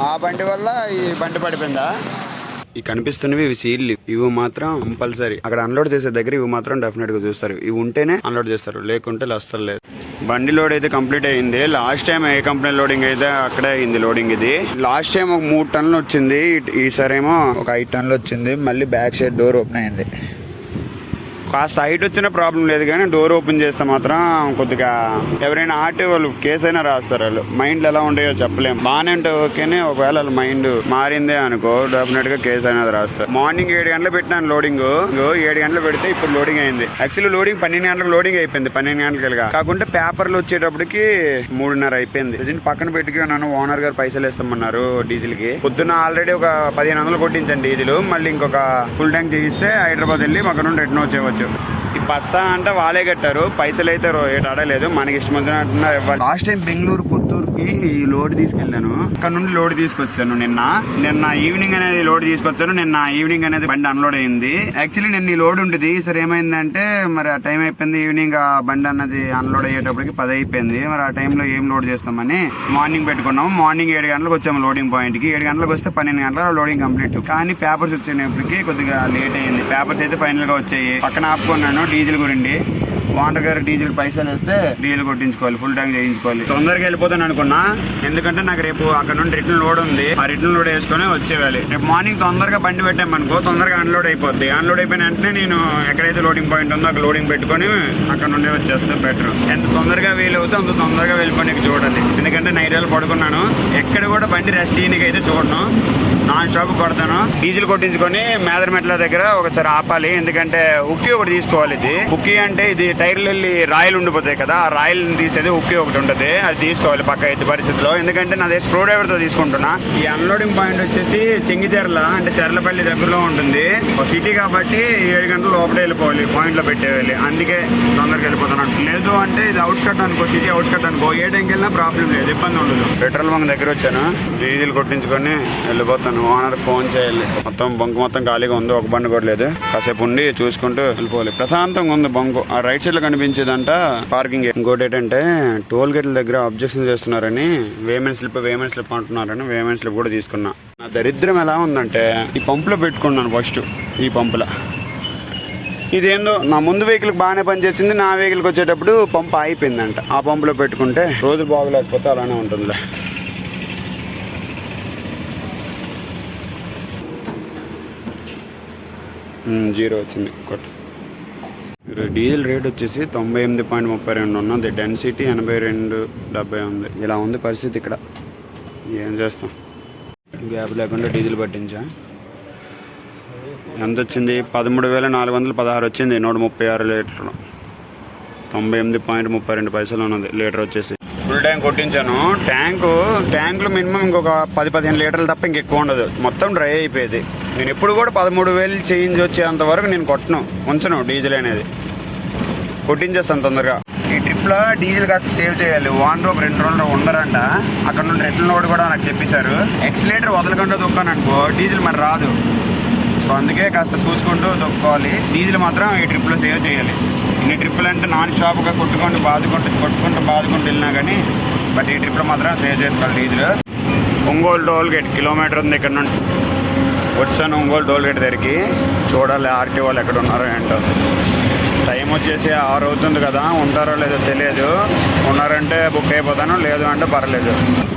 ఆ బండి వల్ల ఈ బండి పడిపోయిందా? ఈ కనిపిస్తున్నవి ఇవి సీల్లు ఇవి మాత్రం కంపల్సరీ. అక్కడ అన్లోడ్ చేసే దగ్గర ఇవి మాత్రం డెఫినెట్గా చూస్తారు. ఇవి ఉంటేనే అన్లోడ్ చేస్తారు లేకుంటే అస్సలు లేదు. బండి లోడ్ అయితే కంప్లీట్ అయింది. లాస్ట్ టైం ఏ కంపెనీ లోడింగ్ అయితే అక్కడే అయింది లోడింగ్ ఇది. లాస్ట్ టైం ఒక మూడు టన్నులు వచ్చింది. ఈ- ఈసారేమో ఒక ఐదు టన్నులు వచ్చింది. మళ్ళీ బ్యాక్ సైడ్ డోర్ ఓపెన్ అయింది. కాస్త హైట్ వచ్చిన ప్రాబ్లం లేదు కానీ డోర్ ఓపెన్ చేస్తే మాత్రం కొద్దిగా ఎవరైనా ఆటే వాళ్ళు కేసు అయినా రాస్తారు వాళ్ళు. మైండ్లు ఎలా ఉంటాయో చెప్పలేం. బాగానే ఉంటే ఓకేనే ఒకవేళ వాళ్ళ మైండ్ మారిందే అనుకో డెఫినెట్గా కేసు అనేది రాస్తారు. మార్నింగ్ ఏడు గంటలు పెట్టినాను లోడింగ్ ఏడు గంటలు పెడితే ఇప్పుడు లోడింగ్ అయింది. యాక్చువల్లీ లోడింగ్ పన్నెండు గంటలకు లోడింగ్ అయిపోయింది. పన్నెండు గంటలకి కాకుండా పేపర్లు వచ్చేటప్పటికి మూడున్నర అయిపోయింది. ప్రజెంట్ పక్కన పెట్టుకున్నాను ఓనర్ గారు పైసలు ఇస్తామన్నారు డీజిల్కి. పొద్దున్న ఆల్రెడీ ఒక పదిహేను వందలు కొట్టించండి డీజిల్ మళ్ళీ ఇంకొక ఫుల్ ట్యాంక్ చేయిస్తే హైదరాబాద్ వెళ్ళి అక్కడ నుండి రిటర్న్ వచ్చేవచ్చు ఈ పత్తా అంటే వాళ్ళే కట్టారు. పైసలు అయితే రో- ఏటు మనకి ఇష్టం వచ్చినట్టున్నారు ఇవ్వాలి. లాస్ట్ టైం బెంగళూరు కి ఈ లోడ్ తీసుకెళ్ళాను. అక్కడ నుండి లోడ్ తీసుకొచ్చాను నిన్న. నిన్న ఈవినింగ్ అనేది లోడ్ తీసుకొచ్చాను. నిన్న ఈవినింగ్ అనేది బండి అన్లోడ్ అయింది. యాక్చువల్లీ నిన్న ఈ లోడ్ ఉంటుంది. సరే ఏమైందంటే మరి ఆ టైం అయిపోయింది. ఈవినింగ్ ఆ బండి అన్నది అన్లోడ్ అయ్యేటప్పటికి పది అయిపోయింది. మరి ఆ టైంలో ఏం లోడ్ చేస్తామని మార్నింగ్ పెట్టుకున్నాము. మార్నింగ్ ఏడు గంటలకు వచ్చాము లోడింగ్ పాయింట్కి ఏడు గంటలకు వస్తే పన్నెండు గంటల లోడింగ్ కంప్లీట్. కానీ పేపర్స్ వచ్చేటప్పటికి కొద్దిగా లేట్ అయింది. పేపర్స్ అయితే ఫైనల్గా వచ్చాయి. పక్కన ఆపుకున్నాను డీజిల్ గురించి. వాటర్ గారు డీజిల్ పైసలు వేస్తే డీజిల్ కొట్టించుకోవాలి ఫుల్ ట్యాంక్ చేయించుకోవాలి. తొందరగా వెళ్ళిపోతాను అనుకున్నా ఎందుకంటే నాకు రేపు అక్కడ నుండి రిటర్న్ లోడ్ ఉంది. ఆ రిటర్న్ లోడ్ వేసుకొని వచ్చేయాలి. రేపు మార్నింగ్ తొందరగా బండి పెట్టామనుకో తొందరగా అన్లోడ్ అయిపోద్ది. అన్లోడ్ అయిపోయిన వెంటనే నేను ఎక్కడైతే లోడింగ్ పాయింట్ ఉందో అక్కడ లోడింగ్ పెట్టుకొని అక్కడ నుండి వచ్చేస్తే బెటర్ ఎంత తొందరగా వీలవుతే అంత తొందరగా వెళ్ళిపోయి చూడాలి. ఎందుకంటే నైట్ పడుకున్నాను. ఎక్కడ కూడా బండి రెస్ట్ చేయడానికి అయితే చూడను. నాన్ స్టాప్ కొడతాను. డీజిల్ కొట్టించుకొని మేదరమెట్ల దగ్గర ఒకసారి ఆపాలి. ఎందుకంటే ఉక్కి ఒకటి తీసుకోవాలి ఇది. ఉక్కి అంటే ఇది టైర్లు వెళ్ళి రాయలు ఉండిపోతాయి కదా. ఆ రాయల్ని తీసేది ఉక్కి ఒకటి ఉంటుంది. అది తీసుకోవాలి పక్క ఎట్టి పరిస్థితిలో. ఎందుకంటే నాది స్క్రూ డ్రైవర్తో తీసుకుంటున్నా. ఈ అన్లోడింగ్ పాయింట్ వచ్చేసి చెంగిచెర్ల అంటే చెర్లపల్లి దగ్గరలో ఉంటుంది. ఒక సిటీ కాబట్టి ఏడు గంటల లోపల వెళ్ళిపోవాలి. పాయింట్లో పెట్టేయాలి. అందుకే తొందరగా వెళ్ళిపోతున్నాను. లేదు అంటే ఇది అవుట్స్కట్ అనుకో సిటీ అవుట్స్కట్ అనుకో. ఏ టైంకి వెళ్ళినా ప్రాబ్లం లేదు. ఇబ్బంది ఉండదు. పెట్రోల్ బంక్ దగ్గర వచ్చాను. డీజిల్ కొట్టించుకొని వెళ్ళిపోతాను. ఓనర్ ఫోన్ చేయాలి. మొత్తం బంకు మొత్తం ఖాళీగా ఉంది ఒక బండి కూడా లేదు. కాసేపు ఉండి చూసుకుంటూ వెళ్ళిపోవాలి. ప్రశాంతంగా ఉంది బంకు. ఆ రైట్ సైడ్లో కనిపించేదంట పార్కింగ్. ఇంకోటి ఏంటంటే టోల్ గేట్ల దగ్గర అబ్జెక్షన్ చేస్తున్నారని వేమెన్ స్లిప్ వేమెన్ స్లిప్ అంటున్నారని వేమెన్ స్లిప్ కూడా తీసుకున్నా. నా దరిద్రం ఎలా ఉందంటే ఈ పంపులో పెట్టుకున్నాను ఫస్ట్ ఈ పంపులో. ఇదేందో నా ముందు వెహికల్ బాగానే పనిచేసింది నా వెహికల్కి వచ్చేటప్పుడు పంపు ఆగిపోయిందంట. ఆ పంపులో పెట్టుకుంటే రోజు బాగోలేకపోతే అలానే ఉంటుందిలే. జీరో వచ్చింది ఇప్పుడు డీజిల్ రేట్ వచ్చేసి తొంభై ఎనిమిది పాయింట్ ముప్పై రెండు ఉన్నది డెన్సిటీ ఎనభై రెండు డెబ్బై ఉంది. ఇలా ఉంది పరిస్థితి ఇక్కడ. ఏం చేస్తాం? గ్యాప్ లేకుండా డీజిల్ పట్టించా? ఎంత వచ్చింది? పదమూడు వేల నాలుగు వందల పదహారు వచ్చింది నూట ముప్పై ఆరు లీటర్లు. తొంభై ఎనిమిది పాయింట్ ముప్పై రెండు పైసలు ఉన్నది లీటర్ వచ్చేసి. ఫుల్ ట్యాంక్ కొట్టించాను. ట్యాంకు ట్యాంకులు మినిమం ఇంకొక పది పదిహేను లీటర్లు తప్ప ఇంకెక్కువ ఉండదు. మొత్తం డ్రై అయిపోయేది. నేను ఎప్పుడు కూడా పదమూడు వేలు చేంజ్ వచ్చేంత వరకు నేను కొట్టను. ఉంచను డీజిల్ అనేది. కొట్టించేస్తాను తొందరగా. ఈ ట్రిప్లో డీజిల్ కాస్త సేవ్ చేయాలి. వన్ ఒక రెండు రోజులు ఉండరంట. అక్కడ నుండి రిటర్న్ లోడ్ కూడా నాకు చెప్పేశారు. ఎక్సిలేటర్ వదలకుండా దొక్కాను అనుకో డీజిల్ మరి రాదు. సో అందుకే కాస్త చూసుకుంటూ దొక్కుకోవాలి డీజిల్ మాత్రం ఈ ట్రిప్లో సేవ్ చేయాలి. ఇన్ని ట్రిప్పులు అంటే నాన్ స్టాప్గా కొట్టుకుంటూ బాదుకుంటూ కొట్టుకుంటూ బాదుకుంటూ వెళ్ళినా కానీ బట్ ఈ ట్రిప్లో మాత్రం సేవ్ చేసుకోవాలి diesel Ongole toll gate kilometre ఉంది ఇక్కడ నుండి. వచ్చాను ఒంగోలు టోల్ గేట్ దగ్గరికి. చూడాలి ఆర్టీ వాళ్ళు ఎక్కడ ఉన్నారో ఏంటో. టైం వచ్చేసి ఆరు అవుతుంది కదా ఉంటారో లేదో తెలియదు. ఉన్నారంటే బుక్ అయిపోతాను లేదు అంటే పర్లేదు.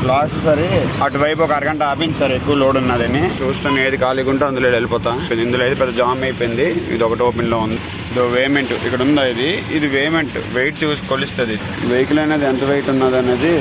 లాస్ట్ సరే అటువైపు ఒక అరగంట ఆపింది సార్ ఎక్కువ లోడ్ ఉన్నదని. చూస్తాను ఏది ఖాళీగా ఉంటే అందులో వెళ్ళిపోతా. ఇందులో అయితే పెద్ద జామ్ అయిపోయింది. ఇది ఒకటి ఓపెన్లో ఉంది. ఇది వేమెంట్ ఇక్కడ ఉందా ఇది? ఇది వేమెంట్. వెయిట్ చూసి కొలుస్తుంది. వెహికల్ అనేది ఎంత వెయిట్ ఉన్నది అనేది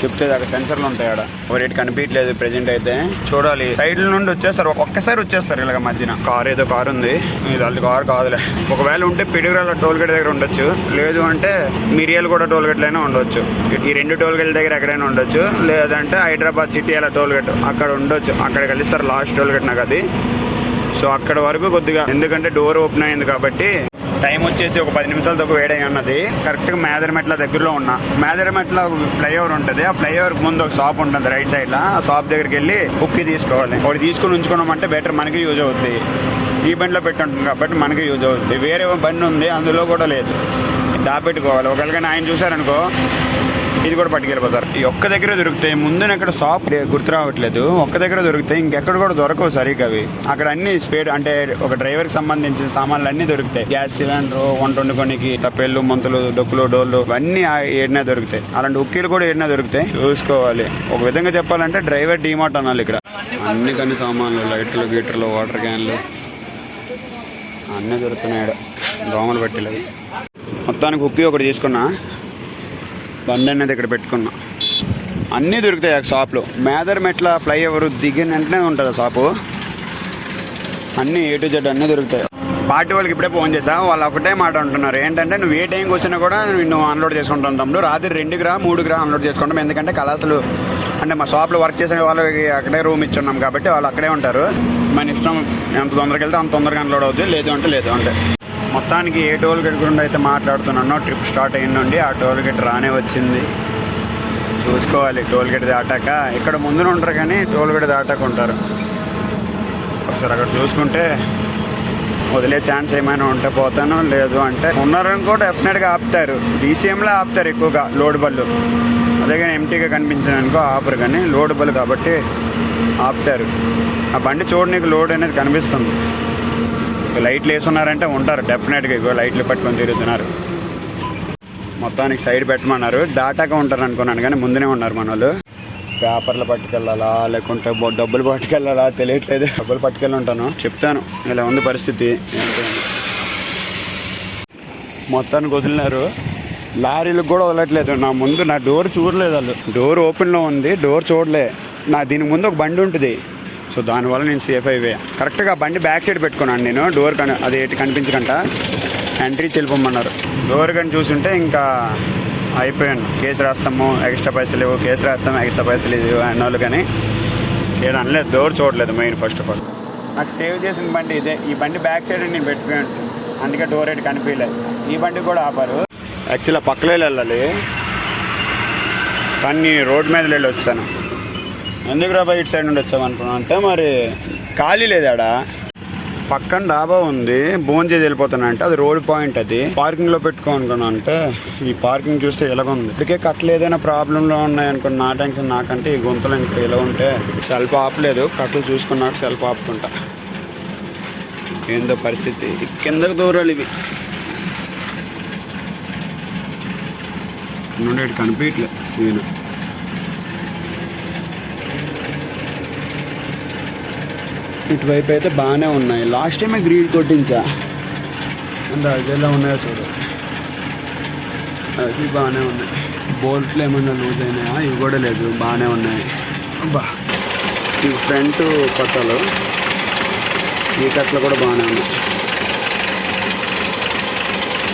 చెప్తే అక్కడ సెన్సర్లు ఉంటాయి ఆడ. ఒక రేట్ కనిపించలేదు ప్రెజెంట్ అయితే. చూడాలి. సైడ్ నుండి వచ్చేస్తారు. ఒక్కసారి వచ్చేస్తారు ఇలాగ మధ్యన. కార్ ఏదో కార్ ఉంది. ఇది అది కార్ కాదులే. ఒకవేళ ఉంటే పిడుగురాల టోల్ గేట్ దగ్గర ఉండొచ్చు. లేదు అంటే మిరియాలు కూడా టోల్ గేట్లు అయినా ఉండొచ్చు. ఈ రెండు టోల్ గేట్ల దగ్గర ఎక్కడైనా ఉండొచ్చు. లేదంటే హైదరాబాద్ సిటీ అలా టోల్ గేట్ అక్కడ ఉండొచ్చు. అక్కడ కలిస్తారు లాస్ట్ టోల్ గేట్ నాకు అది. సో అక్కడ వరకు కొద్దిగా ఎందుకంటే డోర్ ఓపెన్ అయింది కాబట్టి. టైం వచ్చేసి ఒక పది నిమిషాల నిమిషాలతో వేడై ఉన్నది. కరెక్ట్గా మేదరమెట్ల దగ్గరలో ఉన్నా. మేదరమెట్ల ఫ్లైఓవర్ ఉంటుంది. ఆ ఫ్లైఓవర్ ముందు ఒక షాప్ ఉంటుంది రైట్ సైడ్లో ఆ షాప్ దగ్గరికి వెళ్ళి బుక్కి తీసుకోవాలి. ఒకటి తీసుకుని ఉంచుకున్నామంటే బెటర్ మనకి యూజ్ అవుతుంది ఈ బండిలో పెట్టి ఉంటుంది కాబట్టి మనకి యూజ్ అవుతుంది వేరే బండి ఉంది అందులో కూడా లేదు. దాపెట్టుకోవాలి. ఒకవేళ కానీ ఆయన చూసారనుకో ఇది కూడా పట్టుకెళ్ళిపోతారు. ఈ ఒక్క దగ్గర దొరుకుతాయి ముందున ఇక్కడ షాప్ గుర్తు రావట్లేదు ఒక్క దగ్గర దొరుకుతాయి ఇంకెక్కడ కూడా దొరకవు సరిగ్గా అవి. అక్కడ అన్ని స్పేడ్ అంటే ఒక డ్రైవర్కి సంబంధించిన సామాన్లు అన్ని దొరుకుతాయి. గ్యాస్ సిలిండర్ వంట వండుకోనికి తప్పెళ్ళు మంతులు డొక్కులు డోళ్ళు అన్నీ ఏడినా దొరుకుతాయి. అలాంటి ఉక్కీలు కూడా ఏడినా దొరుకుతాయి. చూసుకోవాలి. ఒక విధంగా చెప్పాలంటే డ్రైవర్ డీమార్ట్ అనాలి ఇక్కడ. అన్ని కొన్ని సామాన్లు లైట్లు గీటర్లు వాటర్ క్యాన్లు అన్నీ దొరుకుతున్నాయి దోమలు పెట్టలేదు. మొత్తానికి ఉప్పి ఒకటి తీసుకున్నా. బండి అనేది ఇక్కడ పెట్టుకున్నా. అన్నీ దొరుకుతాయి ఆ షాప్లో. మేదర్ మెట్ల ఫ్లైఓవర్ దిగిన వెంటనే ఉంటుంది ఆ షాపు. అన్నీ ఏ టు జెడ్ అన్నీ దొరుకుతాయి. పార్టీ వాళ్ళకి ఇప్పుడే ఫోన్ చేసా వాళ్ళు ఒకటే మాట అంటున్నారు. ఏంటంటే నువ్వు ఏ టైంకి వచ్చినా కూడా నువ్వు అన్లోడ్ చేసుకుంటాను తమ్ముడు. రాత్రి రెండుకి రా మూడుకి రా అన్లోడ్ చేసుకుంటాం. ఎందుకంటే కళాశాలు అంటే మా షాప్లో వర్క్ చేసే వాళ్ళకి అక్కడే రూమ్ ఇచ్చున్నాం కాబట్టి వాళ్ళు అక్కడే ఉంటారు. మన ఇష్టం ఎంత తొందరగా వెళ్తే అంత తొందరగా అన్లోడ్ అవుతుంది లేదు అంటే లేదు అంటే. మొత్తానికి ఏ టోల్ గేట్ గురించి అయితే మాట్లాడుతున్నానో ట్రిప్ స్టార్ట్ అయిన నుండి ఆ టోల్ గేట్ రానే వచ్చింది. చూసుకోవాలి టోల్ గేట్ దాటాక. ఇక్కడ ముందున ఉంటారు కానీ టోల్ గేట్ దాటాక ఉంటారు ఒకసారి అక్కడ చూసుకుంటే వదిలే ఛాన్స్ ఏమైనా ఉంటే పోతాను లేదు అంటే ఉన్నారనుకో డెఫినెట్గా ఆపుతారు. డీసీఎంలో ఆపుతారు ఎక్కువగా లోడ్ బళ్ళు. అదే కానీ ఎంటీగా అనుకో ఆపరు కానీ లోడ్ బళ్ళు కాబట్టి ఆపుతారు. ఆ బండి చూడడానికి లోడ్ అనేది కనిపిస్తుంది. లైట్లు వేసున్నారంటే ఉంటారు. డెఫినెట్గా ఇగో లైట్లు పట్టుకొని తిరుగుతున్నారు. మొత్తానికి సైడ్ పెట్టమన్నారు. దాటాక ఉంటారు అనుకున్నాను కానీ ముందునే ఉన్నారు మన వాళ్ళు. పేపర్లు పట్టుకెళ్ళాలా లేకుంటే డబ్బులు పట్టుకెళ్ళాలా తెలియట్లేదు. డబ్బులు పట్టుకెళ్ళి ఉంటాను. చెప్తాను. ఇలా ఉంది పరిస్థితి. మొత్తానికి వదిలినారు. లారీలకు కూడా వదలట్లేదు. నా ముందు నా డోర్ చూడలేదు వాళ్ళు. డోర్ ఓపెన్లో ఉంది. డోర్ చూడలే. నా దీని ముందు ఒక బండి ఉంటుంది. సో దానివల్ల నేను సేఫ్ అయిపోయా. కరెక్ట్గా బండి బ్యాక్ సైడ్ పెట్టుకున్నాను నేను డోర్ కని అది ఎటు కనిపించకంట. ఎంట్రీ చెల్లిపోమన్నారు. డోర్ కానీ చూసుంటే ఇంకా అయిపోయాను. కేసు రాస్తాము ఎక్స్ట్రా పైసలు ఇవ్వు కేసు రాస్తాము ఎక్స్ట్రా పైసలు ఇవ్వు అన్నోళ్ళు కానీ ఏడు అనలేదు. డోర్ చూడలేదు మెయిన్ ఫస్ట్ ఆఫ్ ఆల్ నాకు సేవ్ చేసిన బండి ఇదే. ఈ బండి బ్యాక్ సైడ్ నేను పెట్టుకున్నాను. అందుకే డోర్ ఎటు కనిపించలేదు. ఈ బండి కూడా ఆపారు. యాక్చువల్గా పక్కలో వెళ్ళాలి. కానీ రోడ్ మీద వెళ్ళి వచ్చాను. ఎందుకు రాబా ఇటు సైడ్ నుండి వచ్చామనుకున్నా అంటే మరి ఖాళీ లేదు ఆడ పక్కన డాబా ఉంది. భోజనం చేసి వెళ్ళిపోతున్నా అంటే అది రోడ్ పాయింట్ అది. పార్కింగ్లో పెట్టుకో అనుకున్నా అంటే ఈ పార్కింగ్ చూస్తే ఎలాగుంది? ఇప్పటికే కట్టలు ఏదైనా ప్రాబ్లంలో ఉన్నాయనుకున్న నా టెన్షన్ నాకంటే ఈ గుంతలు ఇంకా ఇలా ఉంటే సెల్ఫ్ ఆపలేదు. కట్టలు చూసుకున్నాక సెల్ఫ్ ఆపుకుంటా. ఏందో పరిస్థితి. కిందకు దూరాలు ఇవి. నుండి ఇటు సీను. ఇటువైపు అయితే బాగానే ఉన్నాయి. లాస్ట్ టైమే గ్రీడ్ కొట్టించా. అంటే అది ఎలా ఉన్నాయో చూడు. అది బాగానే ఉన్నాయి. బోల్ట్లు ఏమన్నా లూజ్ అయినాయా? ఇవి కూడా లేదు. బాగానే ఉన్నాయి. బా ఈ ఫ్రంట్ కొత్తలు ఈ కట్టలు కూడా బాగానే ఉన్నాయి.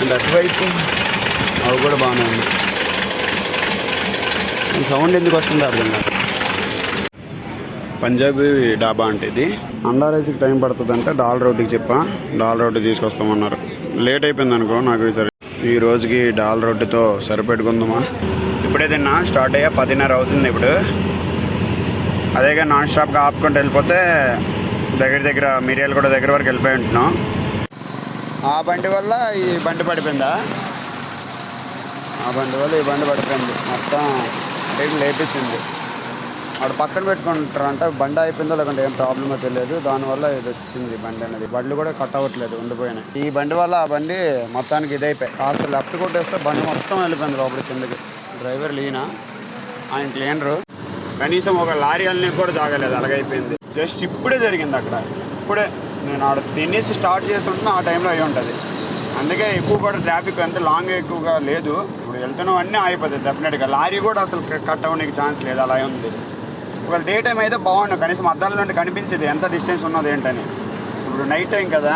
అండ్ అటువైపు అవి కూడా బాగానే ఉన్నాయి. సౌండ్ ఎందుకు వస్తుందో అర్థం కాదు. పంజాబీ డాబా అంటే ఇది. అండా రైస్కి టైం పడుతుంది అంటే డాల్ రోటీకి చెప్పా. డాల్ రోటీ తీసుకొస్తామన్నారు. లేట్ అయిపోయింది అనుకో నాకు సరే ఈ రోజుకి డాల్ రోటీతో సరిపెట్టుకుందామా? ఇప్పుడే తిన్నా. స్టార్ట్ అయ్యా. పదిన్నర అవుతుంది ఇప్పుడు. అదేగా నాన్ స్టాప్గా ఆపుకుంటూ వెళ్ళిపోతే దగ్గర దగ్గర మిరియాలు కూడా దగ్గర వరకు వెళ్ళిపోయి ఉంటున్నాం. ఆ బండి వల్ల ఈ బండి పడిపోయిందా? ఆ బండి వల్ల ఈ బండి పడిపోయింది. మొత్తం లేపేసింది. అక్కడ పక్కన పెట్టుకుంటారు అంటే బండి అయిపోయిందో లేకుంటే ఏం ప్రాబ్లమో తెలియదు. దానివల్ల ఇది వచ్చింది బండి అనేది. బండ్లు కూడా కట్ అవ్వట్లేదు ఉండిపోయినాయి. ఈ బండి వల్ల ఆ బండి మొత్తానికి ఇదైపోయి కాస్త లెఫ్ట్ కొట్టేస్తే బండి మొత్తం వెళ్ళిపోయింది లోపలి కిందకి. డ్రైవర్ లీనా. ఆయన క్లీనరు. కనీసం ఒక లారీ వెళ్ళని కూడా జాగలేదు అలాగైపోయింది. జస్ట్ ఇప్పుడే జరిగింది అక్కడ. ఇప్పుడే నేను ఆడ తినేసి స్టార్ట్ చేస్తుంటున్నా ఆ టైంలో అయి ఉంటుంది. అందుకే ఎక్కువ కూడా ట్రాఫిక్ అంటే లాంగ్ ఎక్కువగా లేదు. ఇప్పుడు వెళ్తున్నాం అన్నీ ఆగిపోతుంది డెఫినెట్గా. లారీ కూడా అసలు కట్ అవ్వడానికి ఛాన్స్ లేదు అలా ఉంది. ఒక డే టైం అయితే బాగుండు. కనీసం అద్దాల నుండి కనిపించేది ఎంత డిస్టెన్స్ ఉన్నది ఏంటని. ఇప్పుడు నైట్ టైం కదా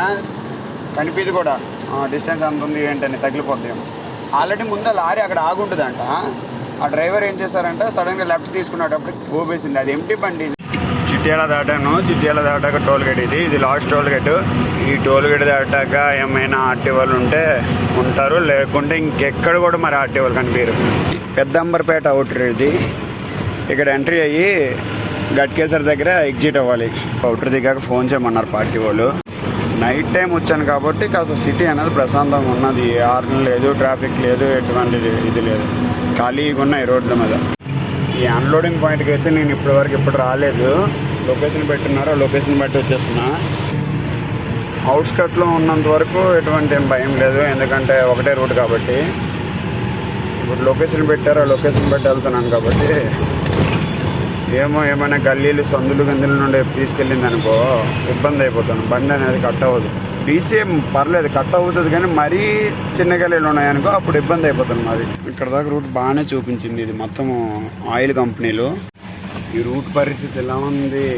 కనిపించదు కూడా. డిస్టెన్స్ ఎంత ఉంది ఏంటని తగిలిపోద్ది ఆల్రెడీ ముందే లారీ అక్కడ ఆగుంటుందంట. ఆ డ్రైవర్ ఏం చేశారంటే సడన్గా లెఫ్ట్ తీసుకునేటప్పుడు ఊపేసింది. అది ఎంటీ బండి చిట్యాల దాటాను. చిట్యాల దాటాక టోల్ గేట్ ఇది. ఇది లాస్ట్ టోల్ గేట్ ఈ టోల్ గేట్ దాటాక ఏమైనా ఆర్టీ వాళ్ళు ఉంటే ఉంటారు. లేకుంటే ఇంకెక్కడ కూడా మరి ఆర్టీ వాళ్ళు కనిపించరు పెద్దంబర్పేట అవుటర్ ఇది. ఇక్కడ ఎంట్రీ అయ్యి గట్కేసర్ దగ్గర ఎగ్జిట్ అవ్వాలి. అవుటర్ దిగాక ఫోన్ చేయమన్నారు పార్టీ వాళ్ళు. నైట్ టైం వచ్చాను కాబట్టి కాస్త సిటీ అనేది ప్రశాంతంగా ఉన్నది. ఆర్న్ లేదు ట్రాఫిక్ లేదు ఎటువంటి ఇది లేదు. ఖాళీగా ఉన్నాయి రోడ్ల మీద. ఈ అన్లోడింగ్ పాయింట్కి అయితే నేను ఇప్పటివరకు ఇప్పుడు రాలేదు. లొకేషన్ పెట్టున్నారు లొకేషన్ బట్టి వచ్చేస్తున్నా. అవుట్స్కట్లో ఉన్నంత వరకు ఎటువంటి ఏం భయం లేదు. ఎందుకంటే ఒకటే రూట్ కాబట్టి. ఇప్పుడు లొకేషన్ పెట్టారు ఆ లొకేషన్ బట్టి వెళ్తున్నాను కాబట్టి ఏమో ఏమైనా గల్లీలు సందులు గందుల నుండి తీసుకెళ్ళింది అనుకో ఇబ్బంది అయిపోతాను. బండి అనేది కట్ అవ్వదు. డీసీఎం పర్లేదు కట్ అవుతుంది కానీ మరీ చిన్న గల్లీలు ఉన్నాయనుకో అప్పుడు ఇబ్బంది అయిపోతుంది మాది. ఇక్కడ దాకా రూట్ బాగానే చూపించింది ఇది మొత్తం ఆయిల్ కంపెనీలు. ఈ రూట్ పరిస్థితి ఎలా ఉంది?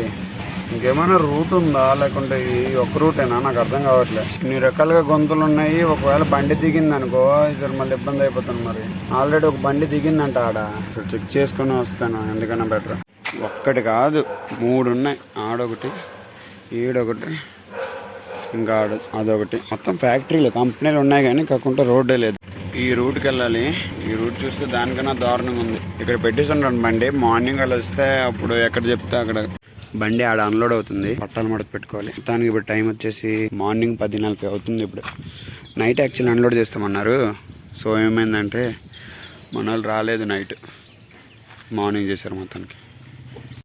ఇంకేమైనా రూట్ ఉందా? లేకుంటే ఈ ఒక్క రూటేనా? నాకు అర్థం కావట్లేదు ఇన్ని రకాలుగా గొంతులు ఉన్నాయి ఒకవేళ బండి దిగింది అనుకో ఈసారి మళ్ళీ ఇబ్బంది అయిపోతుంది మరి. ఆల్రెడీ ఒక బండి దిగిందంట ఆడ. చెక్ చేసుకుని వస్తాను. ఎందుకన్నా బెటర్? ఒక్కటి కాదు. మూడు ఉన్నాయి ఆడొకటి ఈడొకటి ఇంకా ఆడ అదొకటి. మొత్తం ఫ్యాక్టరీలు కంపెనీలు ఉన్నాయి కానీ కాకుండా రోడ్డే లేదు. ఈ రూట్కి వెళ్ళాలి. ఈ రూట్ చూస్తే దానికన్నా దారుణంగా ఉంది. ఇక్కడ పెట్టేసి బండి. మార్నింగ్ అలా వస్తే అప్పుడు ఎక్కడ చెప్తే అక్కడ. బండి ఆడ అన్లోడ్ అవుతుంది. పట్టాలు మడత పెట్టుకోవాలి. మొత్తానికి ఇప్పుడు టైం వచ్చేసి మార్నింగ్ పది నలభై అవుతుంది ఇప్పుడు. నైట్ యాక్చువల్లీ అన్లోడ్ చేస్తామన్నారు. సో ఏమైందంటే మన వాళ్ళు రాలేదు నైట్ మార్నింగ్ చేశారు మొత్తానికి.